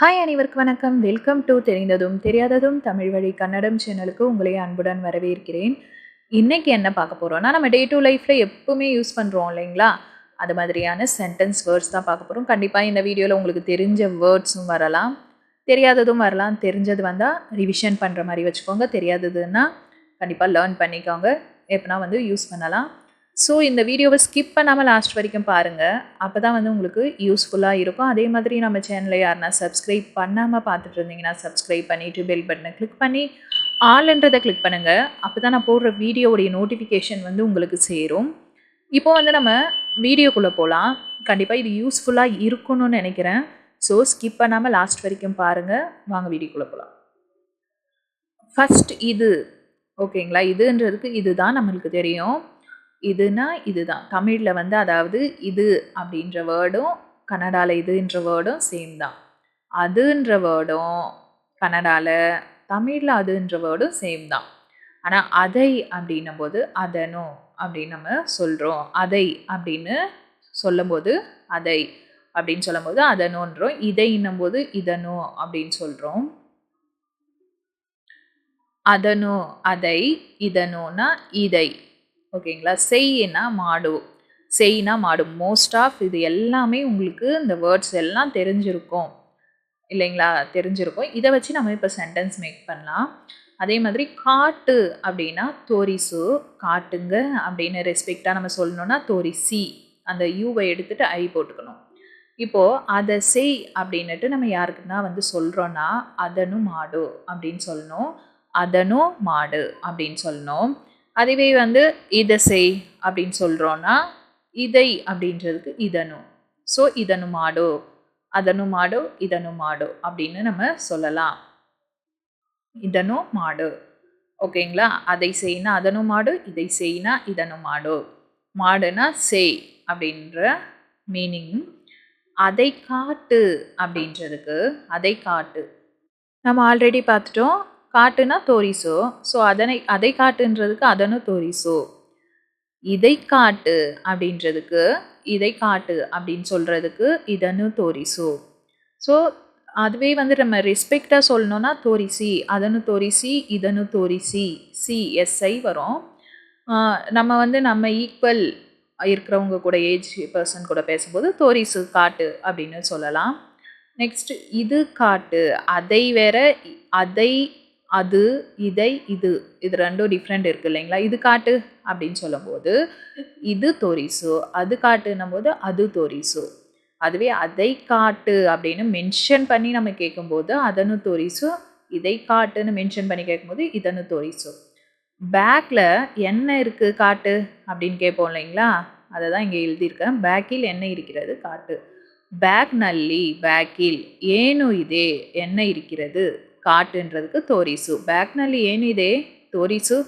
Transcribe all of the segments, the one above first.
Hi அனைவருக்கு வணக்கம். Welcome to தெரிந்ததும் தெரியாததும் தமிழ் வழி கன்னடம் சேனலுக்கு உங்களை அன்புடன் வரவேற்கிறேன். இன்றைக்கி என்ன பார்க்க போகிறோம்னா நம்ம டே டு லைஃப்பில் எப்பவுமே யூஸ் பண்ணுறோம் இல்லைங்களா? அது மாதிரியான சென்டென்ஸ் வேர்ட்ஸ் தான் பார்க்க போகிறோம் கண்டிப்பாக இந்த வீடியோவில் உங்களுக்கு தெரிஞ்ச வேர்ட்ஸும் வரலாம். தெரியாததும் வரலாம். தெரிஞ்சது வந்தால் ரிவிஷன் பண்ணுற மாதிரி வச்சுக்கோங்க. தெரியாததுன்னா கண்டிப்பாக லேர்ன் பண்ணிக்கோங்க. எப்போனா வந்து யூஸ் பண்ணலாம். ஸோ இந்த வீடியோவை ஸ்கிப் பண்ணாமல் லாஸ்ட் வரைக்கும் பாருங்கள் அப்போ தான் வந்து உங்களுக்கு யூஸ்ஃபுல்லாக இருக்கும். அதே மாதிரி நம்ம சேனலை யாருனா சப்ஸ்கிரைப் பண்ணாமல் பார்த்துட்டு இருந்தீங்கன்னா சப்ஸ்கிரைப் பண்ணிவிட்டு பெல் பட்டனை கிளிக் பண்ணி ஆல்ன்றதை கிளிக் பண்ணுங்கள் அப்போ தான் நான் போடுற வீடியோவுடைய நோட்டிஃபிகேஷன் வந்து உங்களுக்கு சேரும். இப்போ வந்து நம்ம வீடியோக்குள்ளே போகலாம் கண்டிப்பாக இது யூஸ்ஃபுல்லாக இருக்கணும்னு நினைக்கிறேன். ஸோ ஸ்கிப் பண்ணாமல் லாஸ்ட் வரைக்கும் பாருங்கள் வாங்க வீடியோக்குள்ளே போகலாம் ஃபஸ்ட் இது. ஓகேங்களா இதுன்றதுக்கு இதுதான் நம்மளுக்கு தெரியும். இதுனா இதுதான். தமிழில் வந்து அதாவது இது அப்படின்ற வேர்டும் கன்னடாவில் இதுன்ற வேர்டும் சேம் தான். அதுன்ற வேர்டும் கன்னடாவில் தமிழில் அதுன்ற வேர்டும் சேம் தான். ஆனால் அதை அப்படின்னும் போது அதனும் அப்படின்னு நம்ம சொல்கிறோம் அதை அப்படின்னு சொல்லும்போது அதை அப்படின்னு சொல்லும்போது அதனுன்றோம். இதைன்னும் போது இதனோ அப்படின்னு சொல்கிறோம் அதனோ அதை இதனோனா இதை. ஓகேங்களா? செய்யினா மாடு செய்னா மாடு. மோஸ்ட் ஆஃப் இது எல்லாமே உங்களுக்கு இந்த வேர்ட்ஸ் எல்லாம் தெரிஞ்சிருக்கும். இல்லைங்களா? தெரிஞ்சிருக்கும். இதை வச்சு நம்ம இப்போ சென்டென்ஸ் மேக் பண்ணலாம். அதே மாதிரி காட்டு அப்படின்னா தோரிசு காட்டுங்க அப்படின்னு ரெஸ்பெக்டாக நம்ம சொல்லணும்னா தோரிசி அந்த யூவை எடுத்துகிட்டு ஐ போட்டுக்கணும். இப்போது அதை செய் அப்படின்னுட்டு நம்ம யாருக்குன்னா வந்து சொல்கிறோன்னா அதனும் மாடு அப்படின்னு சொல்லணும். அதனும் மாடு அப்படின்னு சொல்லணும். அதுவே வந்து இதை செய் அப்படின்னு சொல்கிறோன்னா இதை அப்படின்றதுக்கு இதனும் ஸோ இதனும் மாடோ அதனும் மாடோ இதனும் மாடோ அப்படின்னு நம்ம சொல்லலாம். இதனும் மாடு ஓகேங்களா? அதை செய்யினா அதனும் மாடு இதை செய்யினா இதனும் மாடு மாடுனா செய் அப்படின்ற மீனிங் அதை காட்டு அப்படின்றதுக்கு அதை காட்டு நம்ம ஆல்ரெடி பார்த்துட்டோம். காட்டுனா தோரிசோ. ஸோ அதனை அதை காட்டுன்றதுக்கு அதனு தோரிசோ. இதை காட்டு அப்படின்றதுக்கு இதை காட்டு அப்படின்னு சொல்கிறதுக்கு இதனு தோரிசோ. ஸோ அதுவே வந்து நம்ம ரெஸ்பெக்டாக சொல்லணும்னா தோரிசி அதனு தோரிசி இதனு தோரிசி சி எஸ்ஐ வரும். நம்ம வந்து நம்ம ஈக்குவல் இருக்கிறவங்க கூட ஏஜ் பர்சன் கூட பேசும்போது தோரிசு காட்டு அப்படின்னு சொல்லலாம். நெக்ஸ்ட் இது காட்டு அதை வேற அதை அது இதை இது. இது ரெண்டும் டிஃப்ரெண்ட் இருக்குது இல்லைங்களா? இது காட்டு அப்படின்னு சொல்லும்போது இது தோரிசு. அது காட்டுன்னும் போது அது தோரிசு. அதுவே அதை காட்டு அப்படின்னு மென்ஷன் பண்ணி நம்ம கேட்கும்போது அதனு தோரிசு. இதை காட்டுன்னு மென்ஷன் பண்ணி கேட்கும்போது இதனு தோரிசு. பேக்கில் என்ன இருக்குது காட்டு அப்படின்னு கேட்போம் இல்லைங்களா? அதை தான் இங்கே எழுதியிருக்கேன். பேக்கில் என்ன இருக்கிறது? காட்டு. பேக் நல்லி பேக்கில் ஏனு இதே என்ன இருக்கிறது? ಕಾಟೆಂದ್ರದಕ್ಕೆ ತೋರಿಸು பேக்ನಲ್ಲಿ ಏನಿದೆ ತೋರಿಸು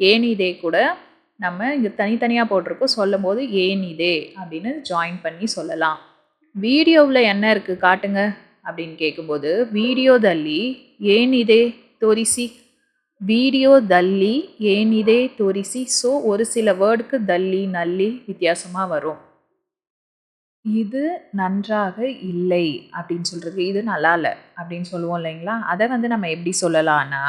ಏನಿದೆ கூட நம்ம இங்கே தனித்தனியாக போட்டிருக்கோம். சொல்லும் போது ஏனிதே அப்படின்னு ஜாயின் பண்ணி சொல்லலாம். வீடியோவில் என்ன இருக்குது காட்டுங்க அப்படின்னு கேட்கும்போது வீடியோ வீடியோದಲ್ಲಿ ஏனிதே தோரிசி. வீடியோ தள்ளி ஏனிதே தோரிசி. ஸோ ஒரு சில வேர்டுக்கு தள்ளி நல்லி வித்தியாசமாக வரும். இது நன்றாக இல்லை அப்படின்னு சொல்கிறது இது நல்லா இல்லை அப்படின்னு சொல்லுவோம் இல்லைங்களா? அதை வந்து நம்ம எப்படி சொல்லலாம்னா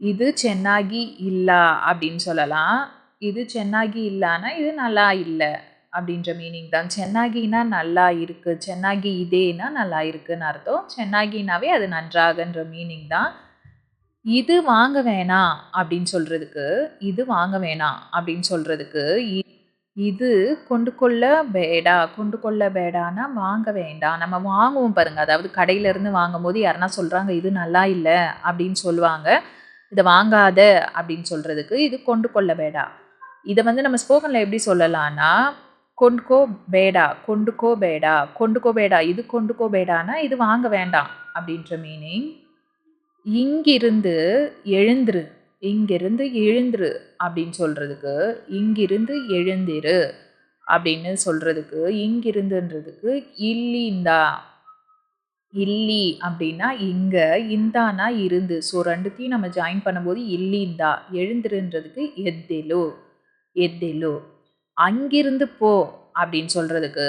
இது சென்னாகி இல்லா அப்படின்னு சொல்லலாம். இது சென்னாகி இல்லானா இது நல்லா இல்லை அப்படின்ற மீனிங் தான். சென்னாகினா நல்லா இருக்குது சென்னாகி இதேனா நல்லா இருக்குன்னு அர்த்தம். சென்னாகினாவே அது நன்றாகன்ற மீனிங் தான். இது வாங்க வேணாம் அப்படின்னு சொல்கிறதுக்கு இது வாங்க வேணாம் அப்படின்னு சொல்கிறதுக்கு இது கொண்டு கொள்ள பேடா கொண்டு கொள்ள பேடானா வாங்க வேண்டாம் நம்ம வாங்குவோம் பாருங்கள் அதாவது கடையிலேருந்து வாங்கும் போது யாருன்னா சொல்கிறாங்க இது நல்லா இல்லை அப்படின்னு சொல்லுவாங்க. இதை வாங்காத அப்படின்னு சொல்கிறதுக்கு இது கொண்டு கொள்ள பேடா இதை வந்து நம்ம ஸ்போக்கனில் எப்படி சொல்லலாம்னா கொண்டுக்கோ பேடா கொண்டுக்கோ பேடா கொண்டுக்கோ பேடா இது கொண்டுக்கோ பேடானா இது வாங்க வேண்டாம் அப்படின்ற மீனிங் இங்கிருந்து எழுந்துரு. இங்கிருந்து எழுந்துரு அப்படின்னு சொல்கிறதுக்கு இங்கிருந்து எழுந்திரு அப்படின்னு சொல்கிறதுக்கு இங்கிருந்துன்றதுக்கு இல்லிந்தா. இல்லி அப்படின்னா இங்கே இந்தானா இருந்து. ஸோ ரெண்டுத்தையும் நம்ம ஜாயின் பண்ணும்போது இல்லிந்தா எழுந்துருன்றதுக்கு எத்தெலோ எத்தெலோ. அங்கிருந்து போ அப்படின்னு சொல்கிறதுக்கு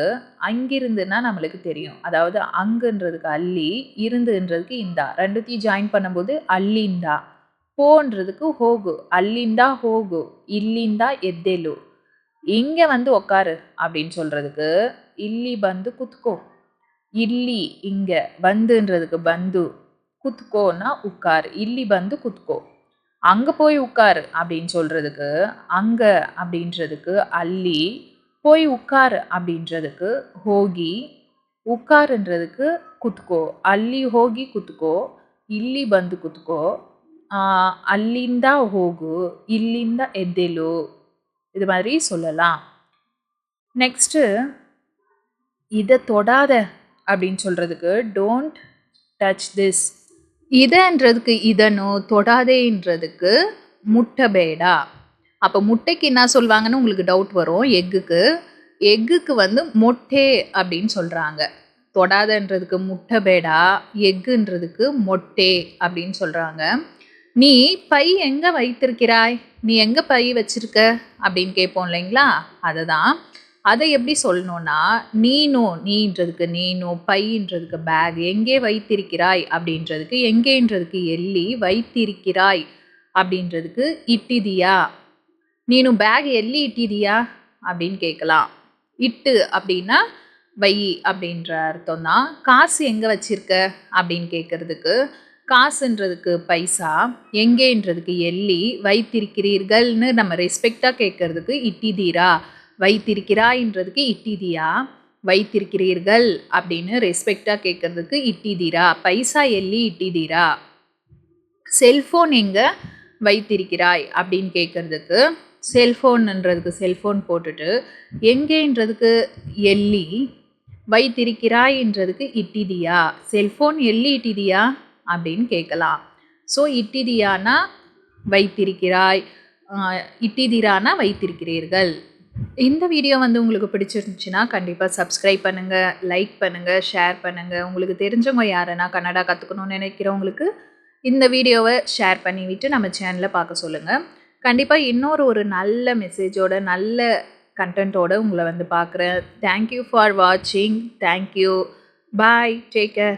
அங்கிருந்துன்னா நம்மளுக்கு தெரியும். அதாவது அங்குன்றதுக்கு அல்லி இருந்துன்றதுக்கு இந்தா. ரெண்டுத்தையும் ஜாயின் பண்ணும்போது அல்லிந்தா. போன்றதுக்கு ஹோகு அல்லிந்தா ஹோகு இல்லிந்தா எத்தேலு இங்கே வந்து உக்காரு அப்படின்னு சொல்கிறதுக்கு இல்லி பந்து குத்துக்கோ இல்லி இங்கே பந்துன்றதுக்கு பந்து குத்துக்கோன்னா உட்காரு இல்லி பந்து குத்துக்கோ அங்கே போய் உட்காரு அப்படின்னு சொல்கிறதுக்கு அங்கே அப்படின்றதுக்கு அல்லி போய் உட்காரு அப்படின்றதுக்கு ஹோகி உட்காருன்றதுக்கு குத்துக்கோ அல்லி ஹோகி குத்துக்கோ ಇಲ್ಲಿ ಬಂದು ಕುತ್ಕೋ ಅಲ್ಲಿಂದ ಹೋಗು ಇಲ್ಲಿಂದ ಎದ್ದೇಳು இது மாதிரி சொல்லலாம் நெக்ஸ்ட்டு இதை தொடாத அப்படின்னு சொல்கிறதுக்கு டோன்ட் டச் திஸ் இதன்றதுக்கு இதனோ தொடாதேன்றதுக்கு முட்டை பேடா அப்போ முட்டைக்கு என்ன சொல்லுவாங்கன்னு உங்களுக்கு டவுட் வரும் எக்குக்கு எக்குக்கு வந்து மொட்டே அப்படின்னு சொல்கிறாங்க தொடாதன்றதுக்கு முட்டை பேடா எக்குன்றதுக்கு மொட்டே அப்படின்னு சொல்கிறாங்க நீ பை எங்கே வைத்திருக்கிறாய்? நீ எங்கே பை வச்சிருக்க? அப்படின்னு கேட்போம் இல்லைங்களா? அதை தான் அதை எப்படி சொல்லணும்னா நீனோ நீன்றதுக்கு நீனோ பைன்றதுக்கு பேக் எங்கே வைத்திருக்கிறாய்? அப்படின்றதுக்கு எங்கேன்றதுக்கு எள்ளி வைத்திருக்கிறாய்? அப்படின்றதுக்கு இட்டிதியா? நீனு பேக் எள்ளி இட்டிதியா? அப்படின்னு கேட்கலாம். இட்டு அப்படின்னா வை அப்படின்ற அர்த்தம் தான் காசு எங்கே வச்சிருக்க? அப்படின்னு கேட்குறதுக்கு காசுன்றதுக்கு பைசா எங்கேன்றதுக்கு எள்ளி வைத்திருக்கிறீர்கள்னு நம்ம ரெஸ்பெக்டாக கேட்கறதுக்கு இட்டிதீரா வைத்திருக்கிறாயின்றதுக்கு இட்டிதியா வைத்திருக்கிறீர்கள் அப்படின்னு ரெஸ்பெக்டாக கேட்கறதுக்கு இட்டிதீரா பைசா எள்ளி இட்டிதீரா செல்ஃபோன் எங்கே வைத்திருக்கிறாய் அப்படின்னு கேட்குறதுக்கு செல்ஃபோன்ன்றதுக்கு செல்ஃபோன் போட்டுட்டு எங்கேன்றதுக்கு எள்ளி வைத்திருக்கிறாய்ன்றதுக்கு இட்டிதியா செல்ஃபோன் எள்ளி இட்டிதியா அப்படின்னு கேட்கலாம். ஸோ இட்டிதியானா வைத்திருக்கிறாய் இட்டிதிரானா வைத்திருக்கிறீர்கள். இந்த வீடியோ வந்து உங்களுக்கு பிடிச்சிருந்துச்சுன்னா கண்டிப்பாக சப்ஸ்கிரைப் பண்ணுங்கள் லைக் பண்ணுங்கள் ஷேர் பண்ணுங்கள் உங்களுக்கு தெரிஞ்சவங்க யாருன்னா கன்னடா கற்றுக்கணும்னு நினைக்கிறவங்களுக்கு இந்த வீடியோவை ஷேர் பண்ணிவிட்டு நம்ம சேனலை பார்க்க சொல்லுங்கள் கண்டிப்பாக இன்னொரு ஒரு நல்ல மெசேஜோட நல்ல கண்டென்ட்டோடு உங்களை வந்து பார்க்குறேன். தேங்க்யூ ஃபார் வாட்சிங் thank you bye take care